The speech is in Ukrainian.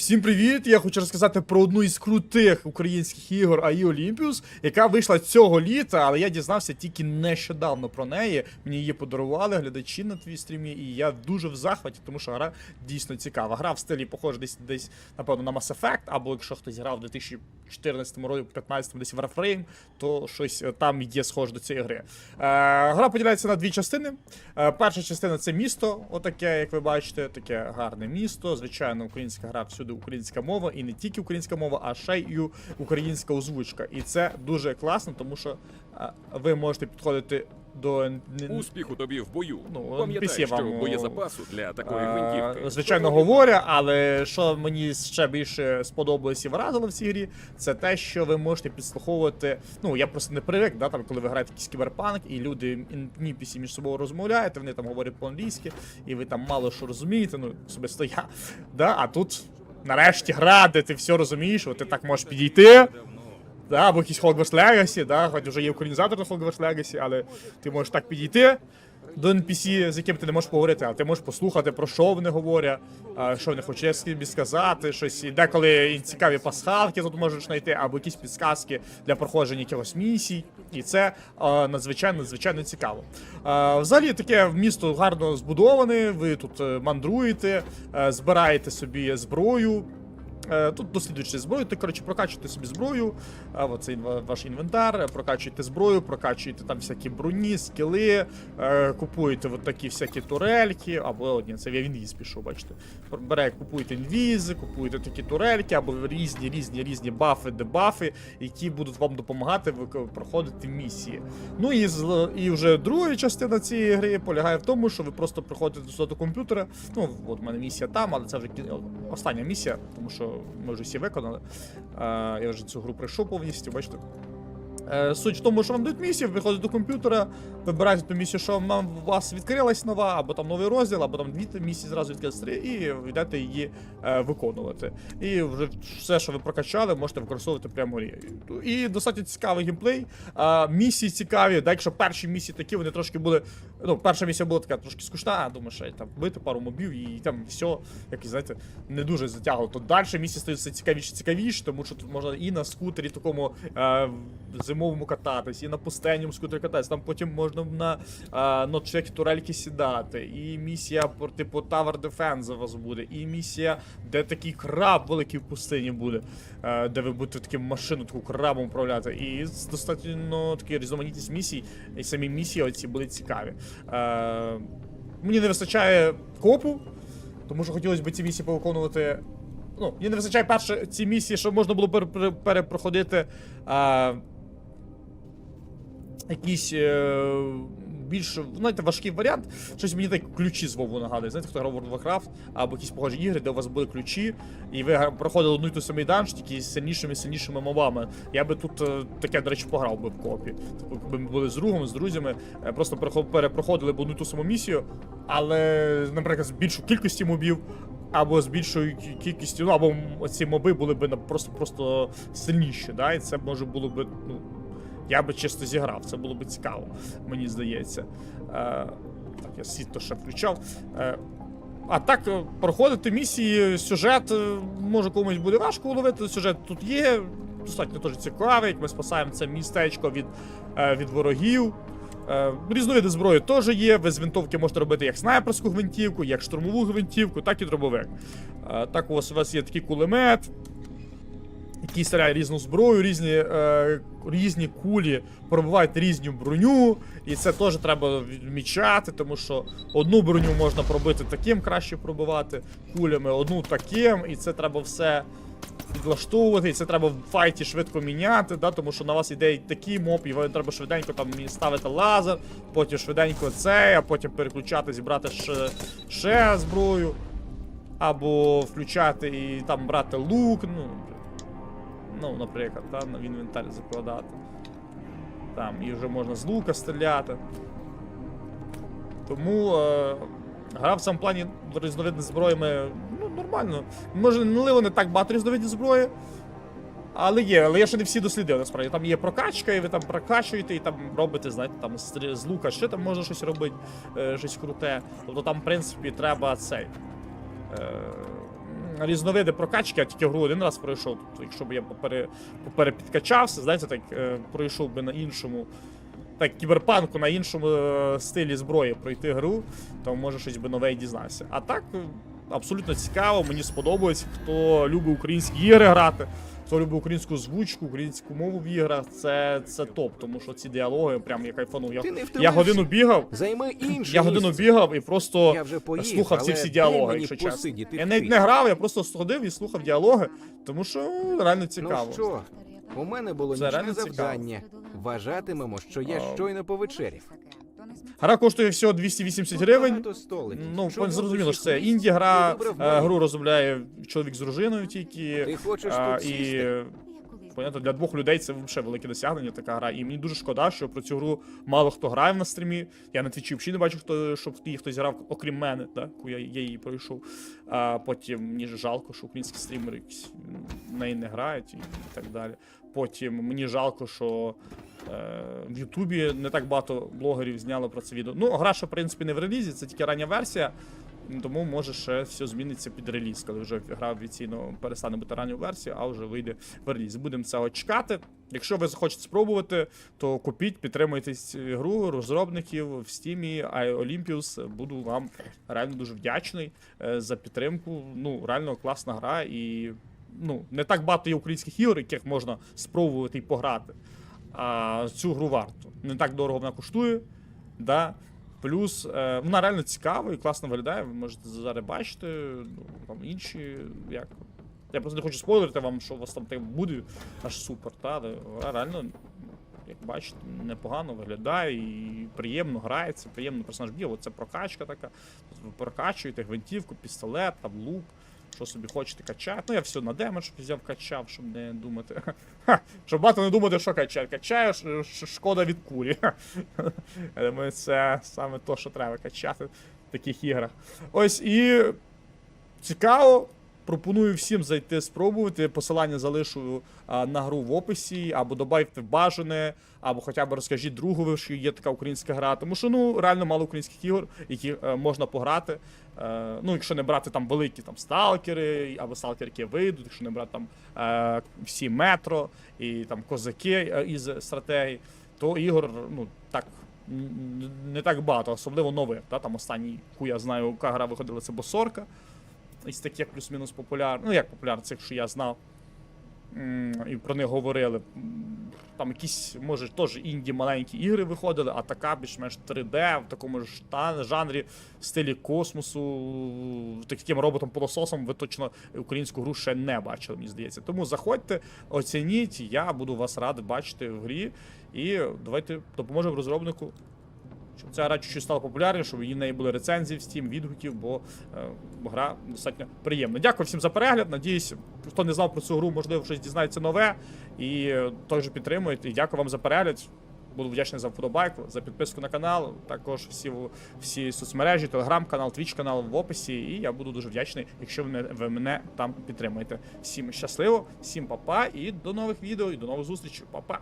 Всім привіт! Я хочу розказати про одну із крутих українських ігор AI Olympus, яка вийшла цього літа, але я дізнався тільки нещодавно про неї. Мені її подарували глядачі на твій стрімі, і я дуже в захваті, тому що гра дійсно цікава. Гра в стилі похожа десь десь, напевно, на Mass Effect, або якщо хтось грав у 2014 році, 15 десь Warframe, то щось е, там є схоже до цієї гри. Е, гра поділяється на дві частини. Е, перша частина це місто, отаке, як ви бачите, таке гарне місто. Звичайно, українська гра всюди українська мова, і не тільки українська мова, а ще й українська озвучка. І це дуже класно, тому що ви можете підходити до Успіху тобі в бою. Ну, Пам'ятай, що вам, боєзапасу для такої гвинтівки. Звичайно, Що тобі- але що мені ще більше сподобалось і вразило в цій грі, це те, що ви можете підслуховувати. Ну я просто не привик, да, там, коли ви граєте якийсь кіберпанк, і люди NPC між собою розмовляють, вони там говорять по-англійськи, і ви там мало що розумієте, ну особисто я. Да, а тут нарешті гра, де ти все розумієш, от ти так можеш підійти. Да, або якийсь Hogwarts Legacy, да, хоч вже є українізатор на Hogwarts Legacy, але ти можеш так підійти до NPC, з яким ти не можеш поговорити, а ти можеш послухати, про що вони говорять, що вони хочуть собі сказати, щось. І деколи і цікаві пасхалки тут можеш знайти, або якісь підсказки для проходження якихось місій. І це надзвичайно надзвичайно цікаво. Взагалі таке місто гарно збудоване, ви тут е, мандруєте, е, збираєте собі зброю. Е, Тут досліджуючи зброю, ти коротше прокачуєте собі зброю, інва- ваш інвентар, е, прокачуєте зброю, прокачуєте там всякі броні, скіли, е, купуєте от такі всякі турельки, або ні, це я інвіз пішов, бачите. Бере, купуєте інвізи, купуєте такі турельки, або різні різні різні бафи, дебафи, які будуть вам допомагати проходити місії. Ну і і вже друга частина цієї гри полягає в тому, що ви просто приходите сюди до комп'ютера. Ну, от в мене місія там, але це вже остання місія, тому що ми вже всі виконали. Е, я вже цю гру пройшов повністю, бачите. Е, Суть в тому, що вам дають місію, виходите до комп'ютера, вибираєте ту місію, що вам у вас відкрилась нова, або там новий розділ, або там дві місії зразу відкрилися, три, і йдете її е, виконувати. І вже все, що ви прокачали, можете використовувати прямо грі. І достатньо цікавий геймплей. А, місії цікаві, да, якщо перші місії такі, вони трошки були. Ну, перша місія була така трошки скучна, думаю, що там бити пару мобів і там все, як і знаєте, не дуже затягувало. То далі місії стають все цікавіше, цікавіше, тому що тут можна і на скутері такому е, зимовому кататись, і на пустенному скутері кататись. Там потім можна на е, ночекі турельки сідати. І місія типу Tower Defense у вас буде, і місія, де такий краб великий в пустині буде, е, де ви будете таким машину, таку крабом управляти. І достатньо такі різноманітність місій, і самі місії оці були цікаві. Е, мені не вистачає копу, тому що хотілося б ці місії повиконувати. Ну, мені не вистачає перше ці місії, щоб можна було пер- пер- перепроходити а, якісь. е, більш знаєте, важкий варіант. Щось мені так ключі з Вову нагадує. Знаєте, хто грав World of Warcraft або якісь похожі ігри, де у вас були ключі, і ви проходили одну і ту самий данж, тільки з сильнішими сильнішими мобами. Я би тут е, таке, до речі, пограв би в копі. Якби ми були з другом, з друзями, е, просто перепроходили б одну і ту саму місію, але, наприклад, з більшою кількістю мобів. Або з більшою кількістю, ну або ці моби були б на- просто просто сильніші, да? і це може було б, ну, я би чисто зіграв, це було б цікаво, мені здається. Е, так, я світло ще включав. Е, а так, е, проходити місії, сюжет е, може комусь буде важко уловити. Сюжет тут є, достатньо теж цікавий. Ми спасаємо це містечко від, е, від ворогів. Е, Різновиди зброї теж є. Ви з винтовки можете робити як снайперську гвинтівку, як штурмову гвинтівку, так і дробовик. Е, Так, у вас у вас є такий кулемет, який стріляє різну зброю, різні, е, різні кулі пробивають різну броню, і це теж треба відмічати, тому що одну броню можна пробити таким, краще пробивати кулями, одну таким, і це треба все підлаштовувати, і це треба в файті швидко міняти, да, тому що на вас іде такий моб, і вам треба швиденько там ставити лазер, потім швиденько цей, а потім переключати, зібрати ще, ще зброю. Або включати і там брати лук, ну. Ну, наприклад, та, в інвентар закладати. Там, і вже можна з лука стріляти. Тому е, гра в цьому плані різновидні зброями ну, нормально. Може, не не так багато різновидів зброї. Але є, але я ще не всі дослідив насправді. Там є прокачка, і ви там прокачуєте, і там робите, знаєте, там з лука ще там можна щось робити, е, щось круте. Тобто там, в принципі, треба цей. Е, різновиди прокачки, я тільки гру один раз пройшов. Тобто, якщо б я попере, поперепідкачався, знаєте, так е, пройшов би на іншому. Так, кіберпанку на іншому е, стилі зброї пройти гру, то може щось би нове і дізнався. А так, е, абсолютно цікаво, мені сподобається, хто любить українські ігри грати, хто любить українську звучку, українську мову в іграх, це, це топ, тому що ці діалоги прям я кайфанув. Я, я годину бігав, Займи інше я годину бігав і просто Я вже поїв, слухав ці всі діалоги, якщо чесно. Я навіть не грав, я просто сходив і слухав діалоги, тому що ну, реально цікаво. Ну що, у мене було нічне завдання. Вважатимемо, що я щойно повечерів. Гра коштує всього 280 гривень. Ну, зрозуміло, що це інді гра, е, гру розробляє чоловік з дружиною тільки. А, і понятно, для двох людей це взагалі велике досягнення така гра. І мені дуже шкода, що про цю гру мало хто грає на стрімі. Я на твічі взагалі не бачу, хто щоб її хтось грав, окрім мене, да, коли я, я її пройшов. А потім мені ж жалко, що українські стрімери в неї не грають і так далі. Потім мені жалко, що е, в Ютубі не так багато блогерів зняли про це відео. Ну, гра ще, в принципі, не в релізі, це тільки рання версія. Тому може ще все зміниться під реліз, коли вже гра офіційно перестане бути ранньою версією, а вже вийде в реліз. Будемо цього чекати. Якщо ви захочете спробувати, то купіть, підтримуйте гру розробників в а Olympus. Буду вам реально дуже вдячний е, за підтримку. Ну, реально класна гра і ну, не так багато є українських ігор, яких можна спробувати і пограти. А цю гру варто. Не так дорого вона коштує. Да? Плюс е, вона реально цікава і класно виглядає. Ви можете зараз бачити. Ну, там інші. Як. Я просто не хочу спойлерити вам, що у вас там так буде аж супер, та? вона реально, як бачите, непогано виглядає і приємно грається, приємно персонаж б'є. Оце прокачка така. Ви прокачуєте гвинтівку, пістолет, там лук. Що собі хочете качати. Ну, я все на демедж взяв качав, щоб не думати. Ха, щоб багато не думати, що качати. Качаю, шкода від курі. Я думаю, це саме то, що треба качати в таких іграх. Ось і цікаво. Пропоную всім зайти спробувати. Посилання залишу на гру в описі, або добавте в бажане, або хоча б розкажіть другові, що є така українська гра. Тому що ну реально мало українських ігор, які е, можна пограти. Е, ну, якщо не брати там великі там сталкери, або сталкери, які вийдуть, якщо не брати там е, всі метро і там козаки із стратегії, то ігор, ну так. Не так багато, особливо нових. Та? Там останній, яку я знаю, яка гра виходила, це Босорка із таких плюс-мінус популярних. Ну, як популярних, цих, що я знав. І про них говорили. Там якісь, може, теж інді маленькі ігри виходили, а така більш-менш 3D в такому ж жанрі, в стилі космосу, таким роботом-пилососом ви точно українську гру ще не бачили, мені здається. Тому заходьте, оцініть, я буду вас радий бачити в грі. І давайте допоможемо розробнику щоб ця гра чуть-чуть стала популярніше, щоб її неї були рецензії в Steam, відгуків, бо е, гра достатньо приємна. Дякую всім за перегляд. Надіюсь, хто не знав про цю гру, можливо, щось дізнається нове. І е, також підтримуєте. І дякую вам за перегляд. Буду вдячний за вподобайку, за підписку на канал. Також всі, всі соцмережі, телеграм-канал, твіч канал в описі. І я буду дуже вдячний, якщо ви, мене- ви мене там підтримаєте. Всім щасливо, всім па-па і до нових відео, і до нових зустрічей. Па-па!